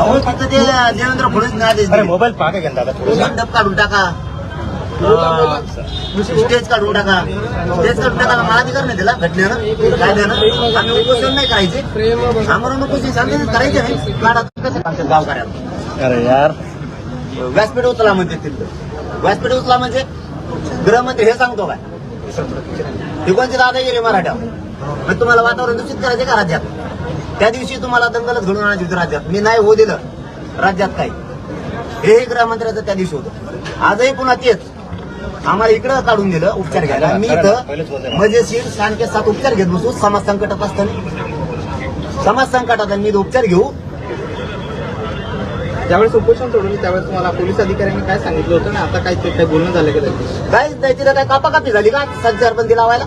अहो फक्त ते देवेंद्र फडणवीस नाही आदेश अरे दिले. मोबाईल पाहा का दादा थोडंसं? मंडप काढून टाका. अं, स्टेज काढून टाका. स्टेज काढून टाकायला मला अधिकार नाही दिला घटनेनं कायद्यानं. आम्ही उपोषण नाही करायचे. आम्हाला उपोषण सांगितलं करायचे नाही. काढा. कसं अरे यार. व्यासपीठ उचला म्हणते तिथं व्यासपीठ उचला म्हणजे गृहमंत्री हे सांगतो काय? ही कोणती दादागिरी मराठा मग तुम्हाला वातावरण दूषित करायचे का राज्यात? त्या दिवशी तुम्हाला दंगलच घडून आणायची होती राज्यात. मी नाही होऊ दिलं. राज्यात काही हेही गृहमंत्र्याचं त्या दिवशी होतं. आजही पुन्हा तेच. आम्हाला इकडं काढून दिलं उपचार घ्यायला. मी इथं मजेशीर शांत सात उपचार घेत बसू. समाज संकटात असताना समाज संकटात मी उपचार घेऊ. ज्यावेळेस उपोषण सोडवलं त्यावेळेस तुम्हाला पोलीस अधिकाऱ्यांनी काय सांगितलं होतं? ना आता काय ते काय बोलणं झालं का? काय नाही. तिथं काय कापाकापी झाली का? संचारबंदी लावायला?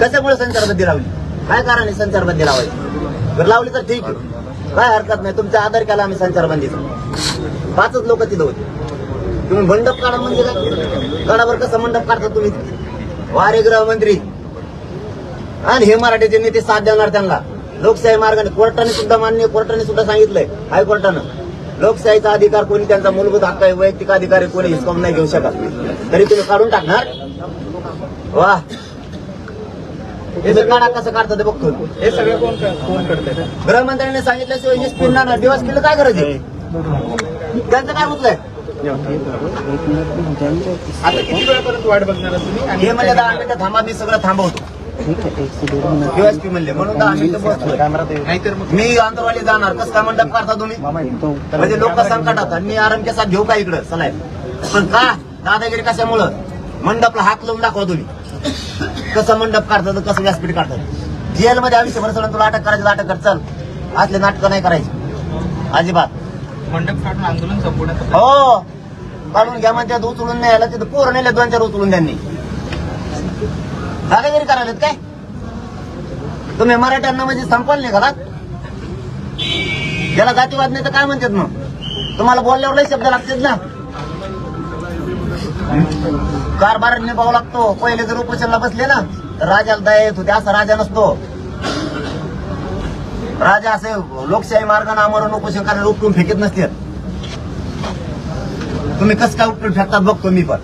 कशामुळे संचारबंदी लावली? काय कारण आहे संचारबंदी लावायची? जर लावली तर ठीक आहे. काय हरकत नाही. तुमचा आदर केला आम्ही संचारबंदीचा पाचच लोक तिथं होते. तुम्ही मंडप काढा म्हणजे काय? काढावर कसं मंडप काढता तुम्ही? वारे गृहमंत्री. आणि हे मराठीचे नेते साथ देणार त्यांना. लोकशाही मार्गाने कोर्टाने सुद्धा मान्य कोर्टाने सुद्धा सांगितलंय हायकोर्टानं. लोकशाहीचा अधिकार कोणी त्यांचा मूलभूत हक्क आहे वैयक्तिक अधिकार कोणी हिसकावून नाही घेऊ शकत. तरी तुम्ही काढून टाकणार? वा. हे काढा कसं काढतात बघतो हे सगळं कोण कोण करतंय गृहमंत्र्यांनी सांगितल्याशिवाय हे स्पिन ना दिवस केलं काय गरज आहे? त्यांचं काय मुतलंय आता किती वेळापर्यंत वाट बघणार आहात तुम्ही? आणि हे म्हणजे दहा मिनिटं थांबा मी सगळं थांबवतो. दिवस म्हणले म्हणून दहा मिनिटं बसलोय नाहीतर मग मी आंतरवाली जाणार. कसं काय मंडप काढता तुम्ही? म्हणजे लोक संकटात आणि मी आराम केसा घेऊ का इकडं? चलाय पण का? दादागिरी कशामुळं? मंडपला हात लावून दाखवा तुम्ही. कसं मंडप काढतात कसं व्यासपीठ काढतात. जेलमध्ये आयुष्यभर सोडून तुला अटक करायची अटक कर चल. असले नाटकं नाही करायची. अजिबात. मंडप काढून आंदोलन संपवण्याचा हो. काढून घ्या म्हणतात उचलून नाही आलं तिथं पोरं नेले दोन चार उचलून त्यांनी. दादागिरी करायला काय? तुम्ही मराठ्यांना म्हणजे संपवलं नाही घरात याला जातीवाद नाही तर काय म्हणतात मग? तुम्हाला बोलल्यावर लय शब्द लागतात ना? कारभार निभावा लागतो. पहिले जर उपोषणला बसले ना तर राजाला दया येत होते. असा राजा नसतो. राजा असे लोकशाही मार्गाने आमरण उपोषण करायला उपटून फेकत नसते तुम्ही कसं काय उपटून फेकतात बघतो मी पण.